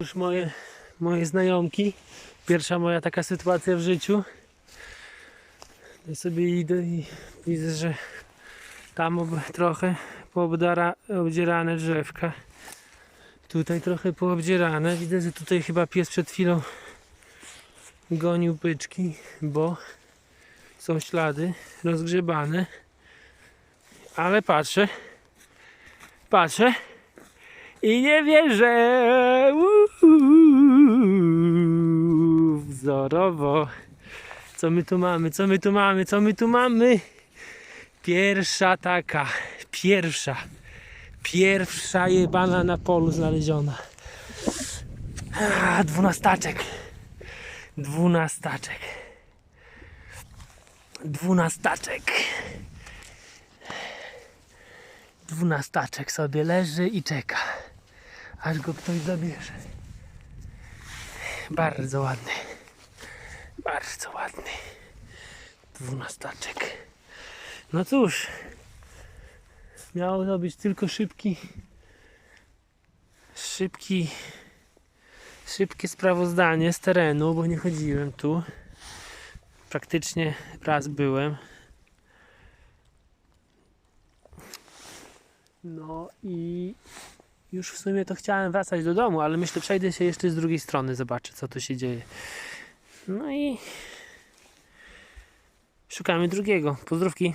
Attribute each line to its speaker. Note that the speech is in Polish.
Speaker 1: Już moje, moje znajomki. Pierwsza moja taka sytuacja w życiu. Ja sobie idę i widzę, że tam ob, trochę poobdara, drzewka. Tutaj trochę poobdzierane. Widzę, że tutaj chyba pies przed chwilą gonił byczki, bo są ślady rozgrzebane. Ale patrzę, patrzę i nie wierzę. Wzorowo. Co my tu mamy? Co my tu mamy? Co my tu mamy? Pierwsza taka. Pierwsza. Pierwsza jebana na polu znaleziona. Dwunastaczek. Dwunastaczek. Dwunastaczek. Dwunastaczek sobie leży i czeka, aż go ktoś zabierze. Bardzo ładny. Bardzo ładny. Dwunastaczek. No cóż, miało to być tylko szybki, szybki, szybkie sprawozdanie z terenu, bo nie chodziłem tu. Praktycznie raz byłem. No i już w sumie to chciałem wracać do domu, ale myślę, przejdę się jeszcze z drugiej strony, zobaczę co tu się dzieje. No i szukamy drugiego. Pozdrówki.